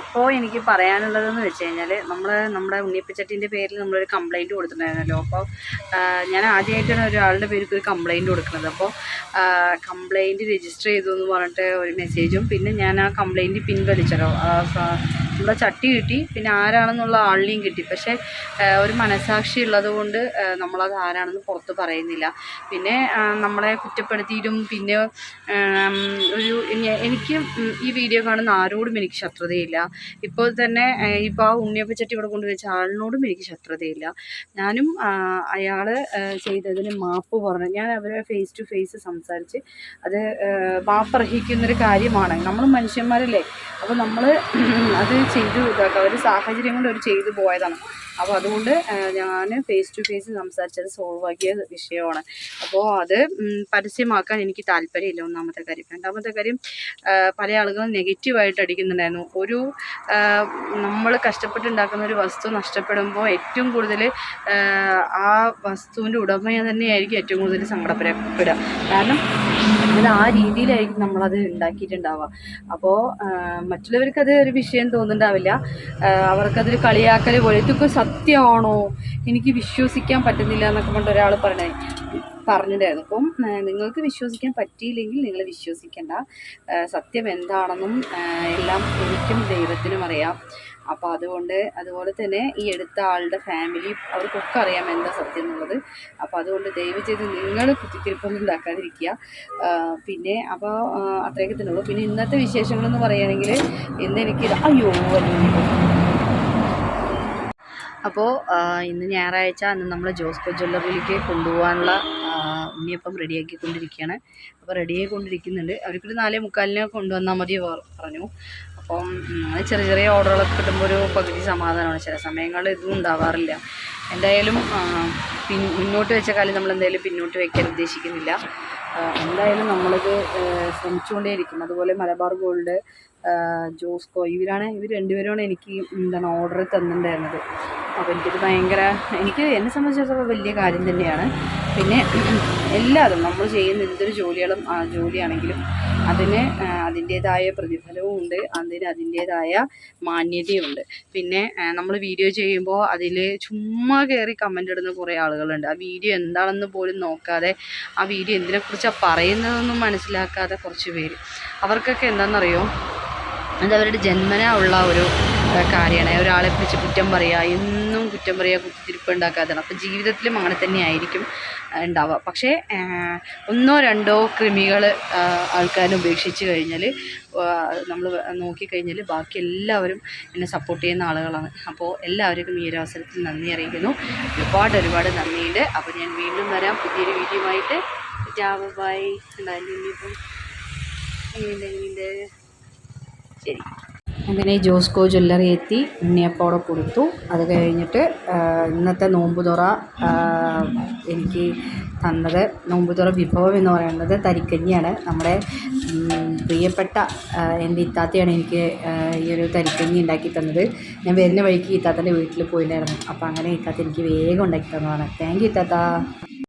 അപ്പോൾ എനിക്ക് പറയാനുള്ളതെന്ന് വെച്ച് കഴിഞ്ഞാൽ നമ്മൾ നമ്മുടെ ഉണ്ണിയപ്പച്ചട്ടിന്റെ പേരിൽ നമ്മളൊരു കംപ്ലയിന്റ് കൊടുത്തിട്ടുണ്ടായിരുന്നല്ലോ. അപ്പോൾ ഞാൻ ആദ്യമായിട്ടാണ് ഒരാളുടെ പേർക്ക് ഒരു കംപ്ലയിന്റ് കൊടുക്കുന്നത് അപ്പോൾ കംപ്ലയിന്റ് രജിസ്റ്റർ ചെയ്തു എന്ന് പറഞ്ഞിട്ട് ഒരു മെസ്സേജും പിന്നെ ഞാൻ ആ കംപ്ലയിന്റ് പിൻവലിച്ചല്ലോ. നമ്മുടെ ചട്ടി കിട്ടി പിന്നെ ആരാണെന്നുള്ള ആളിനെയും കിട്ടി. പക്ഷേ ഒരു മനസാക്ഷി ഉള്ളത് കൊണ്ട് നമ്മളത് ആരാണെന്ന് പുറത്ത് പറയുന്നില്ല. പിന്നെ നമ്മളെ കുറ്റപ്പെടുത്തിയിട്ടും പിന്നെ ഒരു എനിക്ക് ഈ വീഡിയോ കാണുന്ന ആരോടും എനിക്ക് ശത്രുതയില്ല. ഇപ്പോൾ തന്നെ ഇപ്പോൾ ആ ഉണ്ണിയപ്പച്ചട്ടി ഇവിടെ കൊണ്ടുവച്ച ആളിനോടും എനിക്ക് ശത്രുതയില്ല. ഞാനും അയാൾ ചെയ്തതിന് മാപ്പ് പറഞ്ഞു. ഞാൻ അവരെ ഫേസ് ടു ഫേസ് സംസാരിച്ച് അത് മാപ്പർഹിക്കുന്നൊരു കാര്യമാണ്. നമ്മൾ മനുഷ്യന്മാരല്ലേ. അപ്പോൾ നമ്മൾ അത് ചെയ്തു ഇതാക്കുക ഒരു സാഹചര്യം കൊണ്ട് അവർ ചെയ്തു പോയതാണ്. അപ്പോൾ അതുകൊണ്ട് ഞാൻ ഫേസ് ടു ഫേസ് സംസാരിച്ചത് സോൾവ് ആക്കിയ വിഷയമാണ്. അപ്പോൾ അത് പരസ്യമാക്കാൻ എനിക്ക് താല്പര്യമില്ല. ഒന്നാമത്തെ കാര്യം. രണ്ടാമത്തെ കാര്യം പല ആളുകളും നെഗറ്റീവായിട്ട് അടിക്കുന്നുണ്ടായിരുന്നു. ഒരു നമ്മൾ കഷ്ടപ്പെട്ടുണ്ടാക്കുന്ന ഒരു വസ്തു നഷ്ടപ്പെടുമ്പോൾ ഏറ്റവും കൂടുതൽ ആ വസ്തുവിന്റെ ഉടമയെ തന്നെയായിരിക്കും ഏറ്റവും കൂടുതൽ സങ്കടപ്പെടുക കാരണം അത് ആ രീതിയിലായിരിക്കും നമ്മളത് ഉണ്ടാക്കിയിട്ടുണ്ടാവുക. അപ്പോൾ മറ്റുള്ളവർക്ക് അത് ഒരു വിഷയം തോന്നുന്നുണ്ടാവില്ല. അവർക്കതൊരു കളിയാക്കൽ പോലെ. ഇതൊക്കെ സത്യമാണോ? എനിക്ക് വിശ്വസിക്കാൻ പറ്റുന്നില്ല എന്നൊക്കെ കൊണ്ട് ഒരാൾ പറഞ്ഞേ പറഞ്ഞിട്ടുണ്ടായിരുന്നു. അപ്പം നിങ്ങൾക്ക് വിശ്വസിക്കാൻ പറ്റിയില്ലെങ്കിൽ നിങ്ങൾ വിശ്വസിക്കേണ്ട. സത്യം എന്താണെന്നും എല്ലാം എനിക്കും ദൈവത്തിനും അറിയാം. അപ്പോൾ അതുകൊണ്ട് അതുപോലെ തന്നെ ഈ എടുത്ത ആളുടെ ഫാമിലി അവർക്കൊക്കെ അറിയാം എന്താ സത്യം എന്നുള്ളത്. അപ്പോൾ അതുകൊണ്ട് ദയവ് ചെയ്ത് നിങ്ങൾ കുത്തിത്തിരിപ്പൊന്നും ഉണ്ടാക്കാതിരിക്കുക പിന്നെ അപ്പോൾ അത്രയൊക്കെ തന്നെ ഉള്ളൂ പിന്നെ ഇന്നത്തെ വിശേഷങ്ങളെന്ന് പറയുകയാണെങ്കിൽ ഇന്ന് എനിക്ക് അയ്യോ അപ്പോൾ ഇന്ന് ഞായറാഴ്ച അന്ന് നമ്മൾ ജോസ്കോ ജ്വല്ലറിയിലേക്ക് കൊണ്ടുപോകാനുള്ള ഉണ്ണിയപ്പം റെഡിയാക്കിക്കൊണ്ടിരിക്കുകയാണ്. അപ്പോൾ റെഡിയായി കൊണ്ടിരിക്കുന്നുണ്ട് അവർക്കൊരു നാലേ മുക്കാലിനെ കൊണ്ടുവന്നാൽ മതി പറഞ്ഞു. അപ്പം ചെറിയ ചെറിയ ഓർഡറുകളൊക്കെ കിട്ടുമ്പോൾ ഒരു പകുതി സമാധാനമാണ്. ചില സമയങ്ങളിൽ ഇതും ഉണ്ടാവാറില്ല. എന്തായാലും പിൻ മുന്നോട്ട് വെച്ച കാലം നമ്മൾ എന്തായാലും പിന്നോട്ട് വയ്ക്കാൻ ഉദ്ദേശിക്കുന്നില്ല. എന്തായാലും നമ്മളിത് ശ്രമിച്ചുകൊണ്ടേയിരിക്കും അതുപോലെ മലബാർ ഗോൾഡ് ജോസ്കോ ഇവരാണ് ഇവർ രണ്ടുപേരുമാണ് എനിക്ക് എന്താണ് ഓർഡർ തന്നിട്ടുണ്ടായിരുന്നത്. അപ്പോൾ എനിക്കിത് ഭയങ്കര എനിക്ക് എന്നെ സംബന്ധിച്ചിടത്തോളം വലിയ കാര്യം തന്നെയാണ്. പിന്നെ എല്ലാതും നമ്മൾ ചെയ്യുന്ന എന്തൊരു ജോലികളും ആ ജോലിയാണെങ്കിലും അതിന് അതിന്റേതായ പ്രതിഫലവും ഉണ്ട് അതിന് അതിന്റേതായ മാന്യതയുണ്ട്. പിന്നെ നമ്മൾ വീഡിയോ ചെയ്യുമ്പോൾ അതിൽ ചുമ്മാ കയറി കമന്റ് ഇടുന്ന കുറേ ആളുകളുണ്ട്. ആ വീഡിയോ എന്താണെന്ന് പോലും നോക്കാതെ ആ വീഡിയോ എന്തിനെക്കുറിച്ചാണ് പറയുന്നതെന്നും മനസ്സിലാക്കാതെ കുറച്ച് പേര്. അവർക്കൊക്കെ എന്താണെന്നറിയോ അത് അവരുടെ ജന്മനാ ഉള്ള ഒരു കാര്യമാണ്. ഒരാളെ കുറിച്ച് കുറ്റം പറയുക എന്നും കുറ്റം പറയുക കുത്തിത്തിരിപ്പ് ഉണ്ടാക്കാതാണ് അപ്പോൾ ജീവിതത്തിലും അങ്ങനെ തന്നെ ആയിരിക്കും ഉണ്ടാവുക. പക്ഷേ ഒന്നോ രണ്ടോ കൃമികൾ ആൾക്കാരെ ഉപേക്ഷിച്ച് കഴിഞ്ഞാൽ നമ്മൾ നോക്കിക്കഴിഞ്ഞാൽ ബാക്കി എല്ലാവരും എന്നെ സപ്പോർട്ട് ചെയ്യുന്ന ആളുകളാണ്. അപ്പോൾ എല്ലാവർക്കും ഈ ഒരു അവസരത്തിൽ നന്ദി അറിയിക്കുന്നു. ഒരുപാട് ഒരുപാട് നന്ദിയുണ്ട്. അപ്പോൾ ഞാൻ വീണ്ടും വരാം. പുതിയൊരു വീഡിയോ ആയിട്ട്. ബൈ. എന്തായാലും ഇനിയിപ്പം ശരി. അങ്ങനെ ജോസ്കോ ജ്വല്ലറി എത്തി ഉണ്ണിയപ്പോടെ കൊടുത്തു. അത് കഴിഞ്ഞിട്ട് ഇന്നത്തെ നോമ്പുതുറ എനിക്ക് തന്നത് നോമ്പുതുറ വിഭവം എന്ന് പറയുന്നത് തരിക്കഞ്ഞിയാണ്. നമ്മുടെ പ്രിയപ്പെട്ട എന്റെ ഇത്താത്തയാണ് എനിക്ക് ഈ ഒരു തരിക്കഞ്ഞി ഉണ്ടാക്കി തന്നത്. ഞാൻ വരുന്ന വഴിക്ക് ഇത്താത്തന്റെ വീട്ടിൽ പോയിട്ടുണ്ടായിരുന്നു അപ്പോൾ അങ്ങനെ ഇത്താത്ത എനിക്ക് വേഗം ഉണ്ടാക്കി തന്നതാണ്. Thank you ഇത്താത്ത.